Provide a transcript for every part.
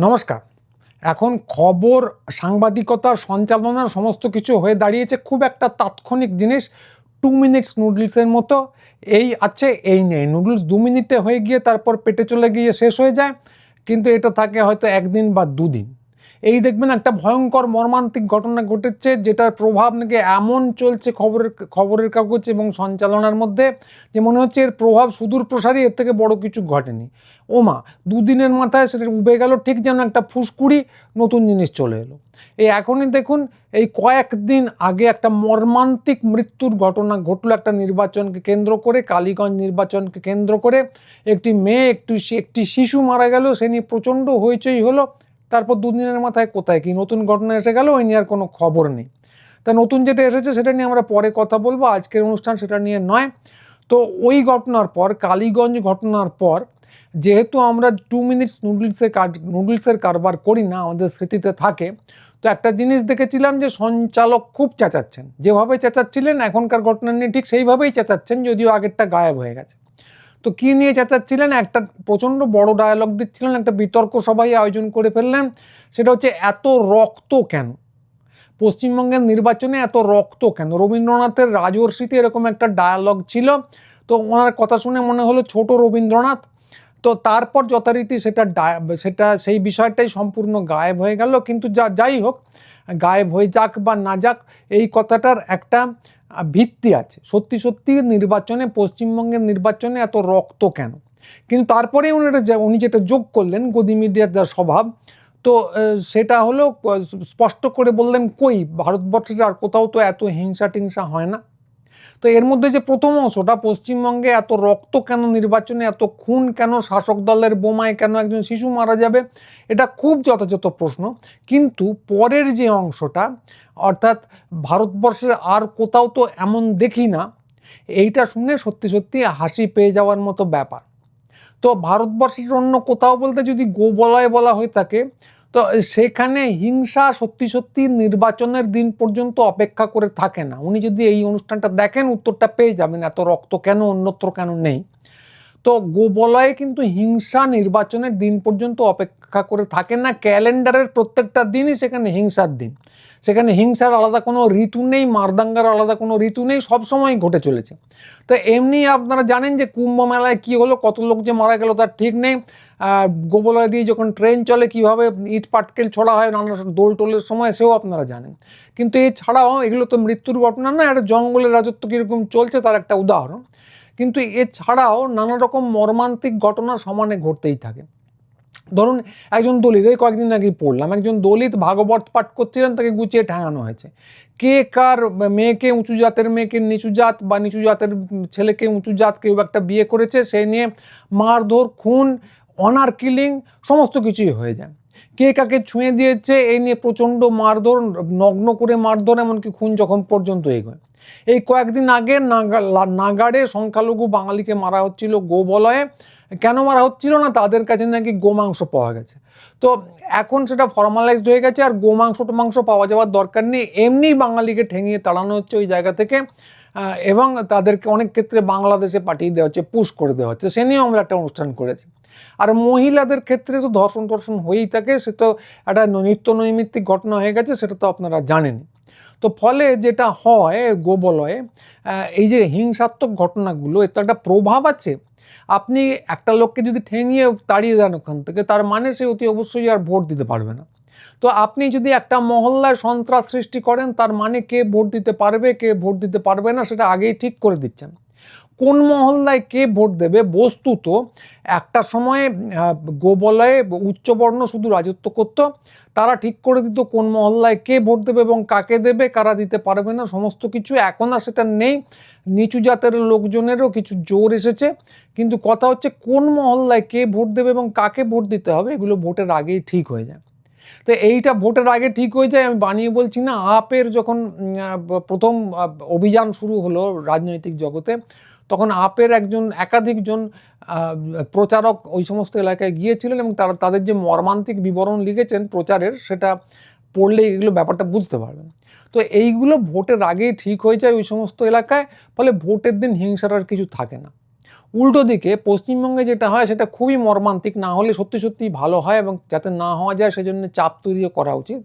নমস্কার। এখন খবর সাংবাদিকতার সঞ্চালনার সমস্ত কিছু হয়ে দাঁড়িয়েছে খুব একটা তাৎক্ষণিক জিনিস টু মিনিটস নুডলসের মতো। এই আছে, এই নেই। নুডলস দু মিনিটে হয়ে গিয়ে তারপর পেটে চলে গিয়ে শেষ হয়ে যায়। কিন্তু এটা থাকে হয়তো একদিন বা দুদিন। এই দেখবেন একটা ভয়ঙ্কর মর্মান্তিক ঘটনা ঘটেছে, যেটার প্রভাব নাকি এমন চলছে খবরের খবরের কাগজ এবং সঞ্চালনার মধ্যে, যে মনে হচ্ছে এর প্রভাব সুদূর প্রসারী, এর থেকে বড় কিছু ঘটেনি। ওমা, দুদিনের মাথায় সেটা উবে গেল, ঠিক যেন একটা ফুসকুড়ি নতুন জিনিস চলে এলো। এই এখনই দেখুন, এই কয়েকদিন আগে একটা মর্মান্তিক মৃত্যুর ঘটনা ঘটলো একটা নির্বাচনকে কেন্দ্র করে, কালীগঞ্জ নির্বাচনকে কেন্দ্র করে। একটি মেয়ে, একটু একটি শিশু মারা গেল, সে নিয়ে প্রচণ্ড হইচই হলো। তারপর দুদিনের মাথায় কোথায় কি নতুন ঘটনা এসে গেল, ওই নিয়ে আর কোনো খবর নেই। তা নতুন যেটা এসেছে সেটা নিয়ে আমরা পরে কথা বলব, আজকের অনুষ্ঠান সেটা নিয়ে নয়। তো ওই ঘটনার পর, কালীগঞ্জ ঘটনার পর, যেহেতু আমরা টু মিনিটস নুডলসের কাজ নুডলসের কারবার করি না, আমাদের স্মৃতিতে থাকে, তো একটা জিনিস দেখেছিলাম যে সঞ্চালক খুব চেঁচাচ্ছেন। যেভাবে চেঁচাচ্ছিলেন, এখনকার ঘটনা নিয়ে ঠিক সেইভাবেই চেঁচাচ্ছেন, যদিও আগেরটা গায়েব হয়ে গেছে। তো কী নিয়ে চেঁচাচ্ছিলেন? একটা প্রচণ্ড বড় ডায়ালগ দিচ্ছিলেন, একটা বিতর্ক সবাই আয়োজন করে ফেললেন। সেটা হচ্ছে, এত রক্ত কেন? পশ্চিমবঙ্গের নির্বাচনে এত রক্ত কেন? রবীন্দ্রনাথের রাজর্ষিতে এরকম একটা ডায়ালগ ছিল। তো ওনার কথা শুনে মনে হলো ছোট রবীন্দ্রনাথ। তো তারপর যথারীতি সেটা সেটা সেই বিষয়টাই সম্পূর্ণ গায়েব হয়ে গেল। কিন্তু যা, যাই হোক, গায়েব হয়ে যাক বা না যাক, এই কথাটার একটা ভিত্তি আছে। সত্যি সত্যি নির্বাচনে, পশ্চিমবঙ্গের নির্বাচনে এত রক্ত কেন? কিন্তু তারপরে উনি উনি যেটা যোগ করলেন, গদি মিডিয়ার যা স্বভাব, তো সেটা হলো স্পষ্ট করে বললেন কই? ভারতবর্ষের আর কোথাও তো এত হিংসা টিংসা হয় না। তো এর মধ্যে যে প্রথম অংশটা পশ্চিমবঙ্গে এত রক্ত কেন নির্বাচনে, এত খুন কেন, শাসক দলের বোমায় কেন একজন শিশু মারা যাবে, এটা খুব যথাযথ প্রশ্ন। কিন্তু পরের যে অংশটা, অর্থাৎ ভারতবর্ষের আর কোথাও তো এমন দেখি না, এইটা শুনে সত্যি সত্যি হাসি পেয়ে যাওয়ার মতো ব্যাপার। তো ভারতবর্ষের অন্য কোথাও বলতে যদি গোবলয় বলা হয়ে থাকে তো সেখানে হিংসা সত্যি সত্যি নির্বাচনের দিন পর্যন্ত অপেক্ষা করে থাকে না। উনি যদি এই অনুষ্ঠানটা দেখেন, উত্তরটা পেয়ে যাবেন এত রক্ত কেন, অন্যত্র কেন নেই। তো গোবলয়ে কিন্তু হিংসা নির্বাচনের দিন পর্যন্ত অপেক্ষা করে থাকে না। ক্যালেন্ডারের প্রত্যেকটা দিনই সেখানে হিংসার দিন। সেখানে হিংসার আলাদা কোনো ঋতু নেই, মারদাঙ্গার আলাদা কোনো ঋতু নেই সবসময় ঘটে চলেছে। তো এমনি আপনারা জানেন যে কুম্ভ মেলায় কী হলো, কত লোক যে মারা গেল তার ঠিক নেই। গোবলয় দিয়ে যখন ট্রেন চলে, কীভাবে ইট পাটকেল ছড়া হয়, নানা দোল টোলের সময়, সেও আপনারা জানেন। কিন্তু এছাড়াও এগুলো তো মৃত্যুর ঘটনা না, একটা জঙ্গলের রাজত্ব কীরকম চলছে তার একটা উদাহরণ। কিন্তু এছাড়াও নানা রকম মর্মান্তিক ঘটনা সমানে ঘটতেই থাকে। ধরুন, একজন দলিত, এই কয়েকদিন আগে পড়লাম, একজন দলিত ভাগবত পাঠ করছিলেন, তাকে গুছিয়ে ঠেঙানো হয়েছে। কে কার মেয়েকে উঁচু জাতের, মেয়েকে নিচু জাত বা নিচু জাতের ছেলেকে উঁচু জাত কেউ একটা বিয়ে করেছে সেই নিয়ে মারধর, খুন, অনার কিলিং, সমস্ত কিছুই হয়ে যায়। কে কাকে ছুঁয়ে দিয়েছে, এই নিয়ে প্রচণ্ড মারধর, নগ্ন করে মারধর, এমনকি খুন যখন পর্যন্ত এগোয়। এই কয়েকদিন আগে নাগাড়ে সংখ্যালঘু বাঙালিকে মারা হচ্ছিল গোবলয়ে। কেন মারা হচ্ছিল না? তাদের কাছে নাকি গোমাংস পাওয়া গেছে। তো এখন সেটা ফর্মালাইজড হয়ে গেছে আর গোমাংস টোমাংস পাওয়া যাওয়ার দরকার নেই। এমনি বাঙালিকে ঠেঙিয়ে তাড়ানো হচ্ছে ওই জায়গা থেকে এবং তাদেরকে অনেক ক্ষেত্রে বাংলাদেশে পাঠিয়ে দেওয়া হচ্ছে, পুশ করে দেওয়া হচ্ছে। সে নিয়েও আমরা একটা অনুষ্ঠান করেছি। আর মহিলাদের ক্ষেত্রে তো ধর্ষণ টর্ষণ হয়েই থাকে। সে তো একটা নিত্য নৈমিত্তিক ঘটনা হয়ে গেছে, সেটা তো আপনারা জানেন তো ফলে যেটা হয়, গোবলয়ে এই যে হিংসাত্মক ঘটনাগুলো, এর তো একটা প্রভাব আছে। আপনি একটা লোককে যদি ঠেঙিয়ে তাড়িয়ে দেন ওখান থেকে, তার মানে সে অতি অবশ্যই আর ভোট দিতে পারবে না। তো আপনি যদি একটা মহল্লায় সন্ত্রাস সৃষ্টি করেন, তার মানে কে ভোট দিতে পারবে, কে ভোট দিতে পারবে না, সেটা আগেই ঠিক করে দিচ্ছেন। কোন মহল্লায় কে ভোট দেবে? বস্তুত একটা সময়ে গোবলয়ে উচ্চবর্ণ শুধু রাজত্ব করত। তারা ঠিক করে দিত কোন মহল্লায় কে ভোট দেবে এবং কাকে দেবে, কারা দিতে পারবে না, সমস্ত কিছু। এখন আর সেটা নেই। নিচু জাতের লোকজনেরও কিছু জোর এসেছে। কিন্তু কথা হচ্ছে কোন মহল্লায় কে ভোট দেবে এবং কাকে ভোট দিতে হবে, এগুলো ভোটের আগেই ঠিক হয়ে যায়। তো এইটা ভোটের আগে ঠিক হয়ে যায়, আমি বানিয়ে বলছি না। আপের যখন প্রথম অভিযান শুরু হলো রাজনৈতিক জগতে তখন আপের একজন একাধিকজন প্রচারক ওই সমস্ত এলাকায় গিয়েছিলেন এবং তারা, তাদের যে মর্মান্তিক বিবরণ লিখেছেন প্রচারের, সেটা পড়লে এগুলো ব্যাপারটা বুঝতে পারবেন। তো এইগুলো ভোটের আগেই ঠিক হয়ে যায় ওই সমস্ত এলাকায়, ফলে ভোটের দিন হিংসার আর কিছু থাকে না। উল্টো দিকে পশ্চিমবঙ্গে যেটা হয় সেটা খুবই মর্মান্তিক, না হলে সত্যি সত্যি ভালো হয় এবং যাতে না হওয়া যায় সেজন্য চাপ তৈরিও করা উচিত।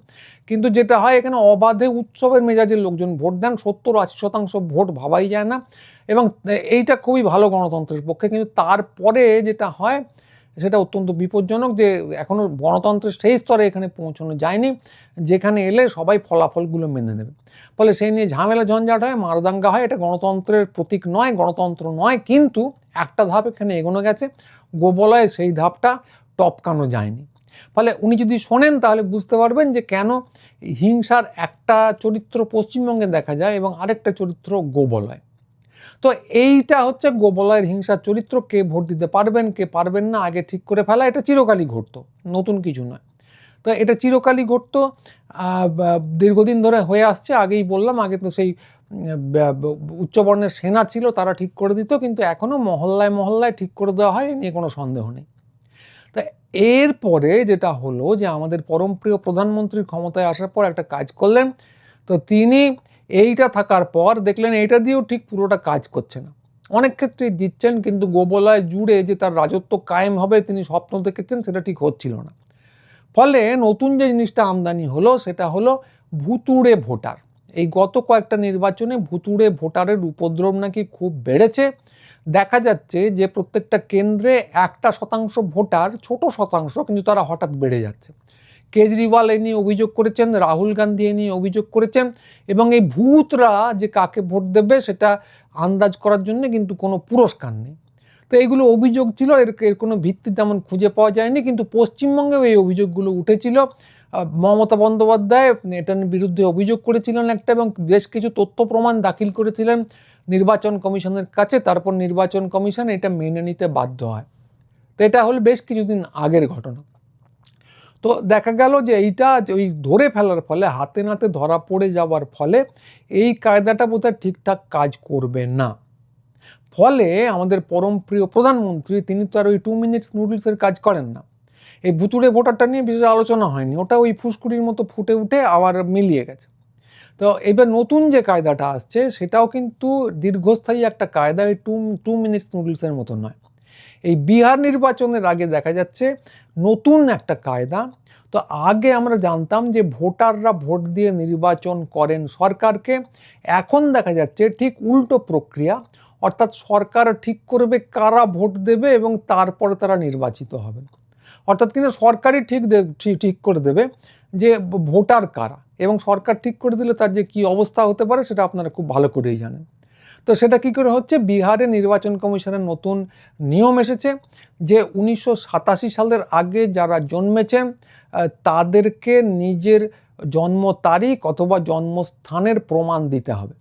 কিন্তু যেটা হয় এখানে অবাধে উৎসবের মেজাজের লোকজন ভোট দেন, সত্তর আশি শতাংশ ভোট ভাবাই যায় না এবং এইটা খুবই ভালো গণতন্ত্রের পক্ষে। কিন্তু তারপরে যেটা হয় সেটা অত্যন্ত বিপজ্জনক যে এখনও গণতন্ত্রের সেই স্তরে এখানে পৌঁছানো যায়নি, যেখানে এলে সবাই ফলাফলগুলো মেনে নেবে। ফলে সেই নিয়ে ঝামেলা ঝঞ্ঝাট হয়, মারদাঙ্গা হয়, এটা গণতন্ত্রের প্রতীক নয়, গণতন্ত্র নয়, কিন্তু একটা ধাপ এখানে এগোনো গেছে, গোবলয়ে সেই ধাপটা টপকানো যায়নি। ফলে উনি যদি শোনেন, তাহলে বুঝতে পারবেন যে কেন হিংসার একটা চরিত্র পশ্চিমবঙ্গে দেখা যায় এবং আরেকটা চরিত্র গোবলয়। তো এইটা হচ্ছে গোবলয়ের হিংসার চরিত্র কে ভোট দিতে পারবেন, কে পারবেন না, আগে ঠিক করে ফেলা, এটা চিরকালই ঘটতো, নতুন কিছু নয়। তো এটা চিরকালই ঘটতো দীর্ঘদিন ধরে হয়ে আসছে, আগেই বললাম, আগে তো সেই উচ্চবর্ণের সেনা ছিল, তারা ঠিক করে দিত, কিন্তু এখনও মহল্লায় মহল্লায় ঠিক করে দেওয়া হয় নিয়ে কোনো সন্দেহ নেই। তা এরপরে যেটা হলো যে আমাদের পরমপ্রিয় প্রধানমন্ত্রীর ক্ষমতায় আসার পর একটা কাজ করলেন, তো তিনি এইটা থাকার পর দেখলেন এইটা দিয়েও ঠিক পুরোটা কাজ করছে না। অনেক ক্ষেত্রে জিতছেন কিন্তু গোবলায় জুড়ে যে তার রাজত্ব কায়েম হবে, তিনি স্বপ্ন দেখেছেন, সেটা ঠিক হচ্ছিল না। ফলে নতুন যে জিনিসটা আমদানি হলো, সেটা হলো ভুতুড়ে ভোটার। এই গত কয়েকটা নির্বাচনে ভুতুড়ে ভোটারের উপদ্রব নাকি খুব বেড়েছে। দেখা যাচ্ছে যে প্রত্যেকটা কেন্দ্রে একটা শতাংশ ভোটার ছোট শতাংশ, কিন্তু তারা হঠাৎ বেড়ে যাচ্ছে। কেজরিওয়াল এ নিয়ে অভিযোগ করেছেন, রাহুল গান্ধী এ নিয়ে অভিযোগ করেছেন এবং এই ভূতরা যে কাকে ভোট দেবে সেটা আন্দাজ করার জন্য কিন্তু কোনো পুরস্কার নেই। তো এইগুলো অভিযোগ ছিল, এর এর কোনো ভিত্তি তেমন খুঁজে পাওয়া যায়নি, কিন্তু পশ্চিমবঙ্গেও এই অভিযোগগুলো উঠেছিল। মমতা বন্দ্যোপাধ্যায় এটার বিরুদ্ধে অভিযোগ করেছিলেন একটা এবং বেশ কিছু তথ্য প্রমাণ দাখিল করেছিলেন নির্বাচন কমিশনের কাছে, তারপর নির্বাচন কমিশন এটা মেনে নিতে বাধ্য হয়। তো এটা হলো বেশ কিছুদিন আগের ঘটনা। তো দেখা গেল যে এইটা ওই ধরে ফেলার ফলে, হাতে নাতে ধরা পড়ে যাওয়ার ফলে এই কায়দাটা বোধহয় ঠিকঠাক কাজ করবে না। ফলে আমাদের পরম প্রিয় প্রধানমন্ত্রী, তিনি তো আর ওই টু মিনিটস নুডলসের কাজ করেন না। এই ভুতুড়ে ভোটারটা নিয়ে বিশেষ আলোচনা হয়নি, ওটা ওই ফুসকুড়ির মতো ফুটে উঠে আবার মিলিয়ে গেছে। তো এবার নতুন যে কায়দাটা আসছে, সেটাও কিন্তু দীর্ঘস্থায়ী একটা কায়দা, এই টু টু মিনিটস নুডলসের মতো নয়। এই বিহার নির্বাচনের আগে দেখা যাচ্ছে নতুন একটা কায়দা। তো আগে আমরা জানতাম যে ভোটাররা ভোট দিয়ে নির্বাচন করেন সরকারকে। এখন দেখা যাচ্ছে ঠিক উল্টো প্রক্রিয়া, অর্থাৎ সরকার ঠিক করবে কারা ভোট দেবে এবং তারপরে তারা নির্বাচিত হবেন অর্থাৎ কিন্তু সরকারই ঠিক ঠিক করে দেবে যে ভোটার কারা এবং সরকার ঠিক করে দিলে তার যে কি অবস্থা হতে পারে সেটা আপনারা খুব ভালো করেই জানেন। তো সেটা কি করে হচ্ছে? বিহারে নির্বাচন কমিশনের নতুন নিয়ম এসেছে যে উনিশশো সাতাশি সালের আগে যারা জন্মেছেন তাদেরকে নিজের জন্ম তারিখ অথবা জন্মস্থানের প্রমাণ দিতে হবে।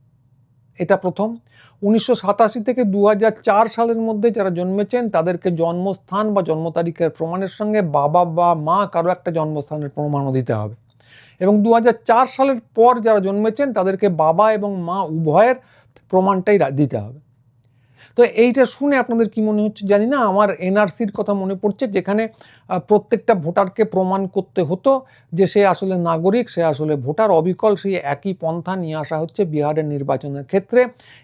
এটা প্রথম। উনিশশো সাতাশি থেকে দু হাজার চার সালের মধ্যে যারা জন্মেছেন, তাদেরকে জন্মস্থান বা জন্ম তারিখের প্রমাণের সঙ্গে বাবা বা মা কারও একটা জন্মস্থানের প্রমাণও দিতে হবে। এবং দু হাজার চার সালের পর যারা জন্মেছেন, তাদেরকে বাবা এবং মা উভয়ের প্রমাণটাই দিতে হবে। তো এইটা শুনে আপনাদের কি মনে হচ্ছে জানি না, আমার এনআরসির কথা মনে পড়ছে যেখানে প্রত্যেকটা ভোটারকে প্রমাণ করতে হতো যে সে আসলে নাগরিক, সে আসলে ভোটার, অবিকল সেই একই পন্থা নিয়ে আসা হচ্ছে বিহারের নির্বাচনের ক্ষেত্রে।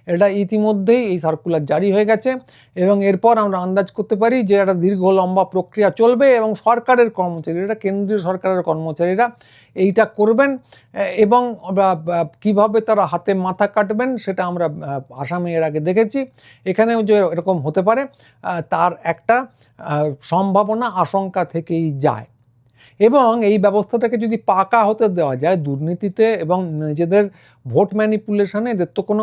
এটা ইতিমধ্যেই এই সার্কুলার জারি হয়ে গেছে এবং এরপর আমরা আন্দাজ করতে পারি যে একটা দীর্ঘ লম্বা প্রক্রিয়া চলবে এবং সরকারের কর্মচারীরা কেন্দ্রীয় সরকারের কর্মচারীরা এইটা করবেন এবং কীভাবে তারা হাতে মাথা কাটবেন সেটা আমরা আসামে এর আগে দেখেছি। এখানেও যে এরকম হতে পারে তার একটা সম্ভাবনা আশঙ্কা থেকেই যায়। এবং এই ব্যবস্থাটাকে যদি পাকা হতে দেওয়া যায় দুর্নীতিতে এবং নিজেদের ভোট ম্যানিপুলেশনে, এদের তো কোনো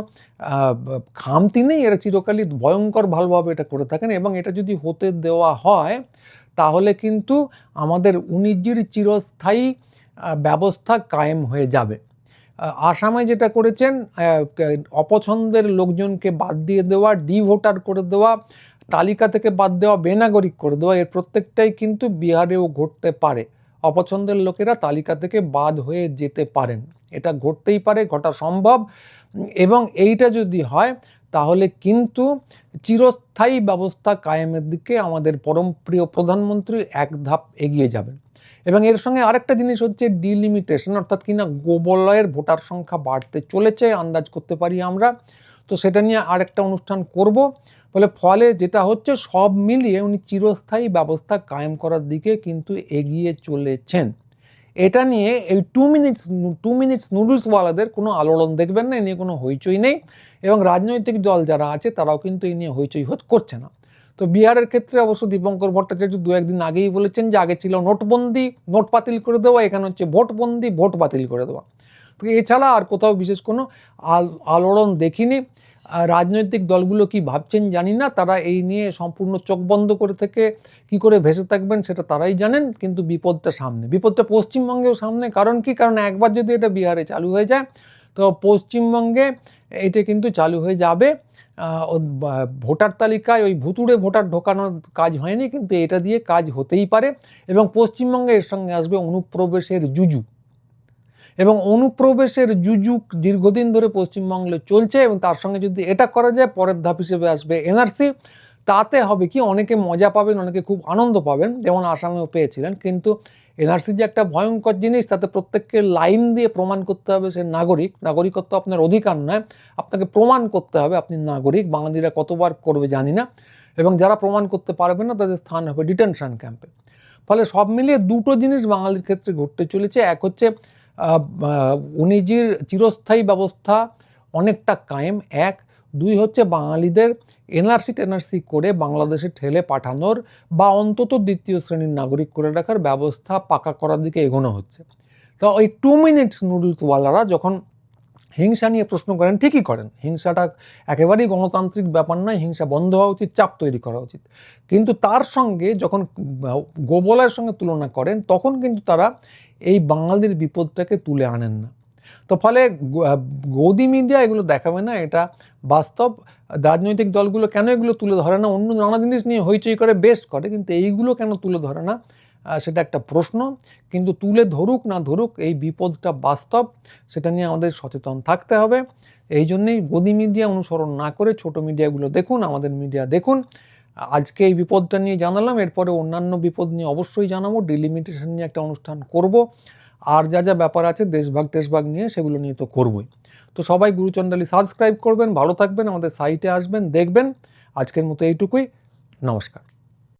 খামতি নেই, এরা চিরকালই ভয়ঙ্কর ভালোভাবে এটা করে থাকেন এবং এটা যদি হতে দেওয়া হয়, তাহলে কিন্তু আমাদের উনিশজির চিরস্থায়ী ব্যবস্থা কায়েম হয়ে যাবে। আসামে যেটা করেছেন অপছন্দের লোকজনকে বাদ দিয়ে দেওয়া ডি ভোটার করে দেওয়া, তালিকা থেকে বাদ দেওয়া, বেনাগরিক করে দেওয়া, এর প্রত্যেকটাই কিন্তু বিহারেও ঘটতে পারে। অপছন্দের লোকেরা তালিকা থেকে বাদ হয়ে যেতে পারেন। এটা ঘটতেই পারে, ঘটা সম্ভব। এবং এইটা যদি হয় তাহলে কিন্তু চিরস্থায়ী ব্যবস্থা কায়েমের দিকে আমাদের পরম প্রিয় প্রধানমন্ত্রী এক ধাপ এগিয়ে যাবেন। এবং এর সঙ্গে আরেকটা জিনিস হচ্ছে ডিলিমিটেশন অর্থাৎ কিনা গোবলয়ের ভোটার সংখ্যা বাড়তে চলেছে, আন্দাজ করতে পারি আমরা। তো সেটা নিয়ে আরেকটা অনুষ্ঠান করব। বলে ফলে যেটা হচ্ছে সব মিলিয়ে উনি চিরস্থায়ী ব্যবস্থা কায়েম করার দিকে কিন্তু এগিয়ে চলেছেন। এটা নিয়ে এই টু মিনিটস টু মিনিটস নুডলসওয়ালাদের কোনো আলোড়ন দেখবেন না, এ নিয়ে কোনো হইচই নেই। এবং রাজনৈতিক দল যারা আছে, তারাও কিন্তু এই নিয়ে হইচই হত করছে না। তো বিহারের ক্ষেত্রে অবশ্য দীপঙ্কর ভট্টাচার্য দু একদিন আগেই বলেছেন যে, আগে ছিল নোটবন্দি, নোট বাতিল করে দেওয়া, এখানে হচ্ছে ভোটবন্দি, ভোট বাতিল করে দেওয়া। তো এছাড়া আর কোথাও বিশেষ কোনো আল, আলোড়ন দেখিনি। রাজনৈতিক দলগুলো কি ভাবছেন জানি না, তারা এই নিয়ে সম্পূর্ণ চোখ বন্ধ করে থেকে কি করে ভেসে থাকবেন সেটা তারাই জানেন, কিন্তু বিপদটা সামনে। বিপদটা পশ্চিমবঙ্গেও সামনে, কারণ কি? কারণ একবার যদি এটা বিহারে চালু হয়ে যায়, তো পশ্চিমবঙ্গে এটা কিন্তু চালু হয়ে যাবে। ভোটার তালিকায় ওই ভুতুড়ে ভোটার ঢোকানোর কাজ হয়নি, কিন্তু এটা দিয়ে কাজ হতেই পারে এবং পশ্চিমবঙ্গে এর সঙ্গে আসবে অনুপ্রবেশের জুজু। এবং অনুপ্রবেশের জুজুক দীর্ঘদিন ধরে পশ্চিমবঙ্গে চলছে এবং তার সঙ্গে যদি এটা করা যায়, পরের ধাপ হিসেবে আসবে এনআরসি। তাতে হবে কি, অনেকে মজা পাবেন, অনেকে খুব আনন্দ পাবেন, যেমন আসামেও পেয়েছিলেন, কিন্তু এনআরসি যে একটা ভয়ঙ্কর জিনিস, তাতে প্রত্যেককে লাইন দিয়ে প্রমাণ করতে হবে সে নাগরিক। নাগরিকত্ব আপনার অধিকার নয়, আপনাকে প্রমাণ করতে হবে আপনি নাগরিক। বাঙালিরা কতবার করবে জানি না, এবং যারা প্রমাণ করতে পারবে না, তাদের স্থান হবে ডিটেনশন ক্যাম্পে। ফলে সব মিলিয়ে দুটো জিনিস বাঙালির ক্ষেত্রে ঘটতে চলেছে। এক হচ্ছে উনিজির চিরস্থায়ী ব্যবস্থা অনেকটা কায়েম। এক, দুই হচ্ছে বাঙালিদের এনআরসি টেনআরসি করে বাংলাদেশে ঠেলে পাঠানোর বা অন্তত দ্বিতীয় শ্রেণির নাগরিক করে রাখার ব্যবস্থা পাকা করার দিকে এগোনো হচ্ছে। তো ওই টু মিনিটস নুডলসওয়ালারা যখন হিংসা নিয়ে প্রশ্ন করেন, ঠিকই করেন। হিংসাটা একেবারেই গণতান্ত্রিক ব্যাপার নয়, হিংসা বন্ধ হওয়া উচিত, চাপ তৈরি করা উচিত। কিন্তু তার সঙ্গে যখন গোবলার সঙ্গে তুলনা করেন, তখন কিন্তু তারা এই বাঙালির বিপদটাকে তুলে আনেন না। তো ফলে গদি মিডিয়া এগুলো দেখাবে না, এটা বাস্তব রাজনৈতিক দলগুলো কেন এগুলো তুলে ধরে না? অন্য নানা জিনিস নিয়ে হইচই করে, বেস্ট করে, কিন্তু এইগুলো কেন তুলে ধরে না? সেটা একটা প্রশ্ন। কিন্তু তুলে ধরুক না ধরুক, এই বিপদটা বাস্তব, সেটা নিয়ে আমাদের সচেতন থাকতে হবে। এই জন্যেই গদি মিডিয়া অনুসরণ না করে ছোট মিডিয়াগুলো দেখুন, আমাদের মিডিয়া দেখুন। আজকে এই বিপদটা নিয়ে জানালাম, এরপরে অন্যান্য বিপদ নিয়ে অবশ্যই জানাব ডিলিমিটেশন নিয়ে একটা অনুষ্ঠান করব, আর যা যা ব্যাপার আছে দেশভাগ টেশভাগ নিয়ে সেগুলো নিয়ে তো করবই। তো সবাই গুরুচণ্ডালি সাবস্ক্রাইব করবেন, ভালো থাকবেন, আমাদের সাইটে আসবেন, দেখবেন। আজকের মতো এইটুকুই, নমস্কার।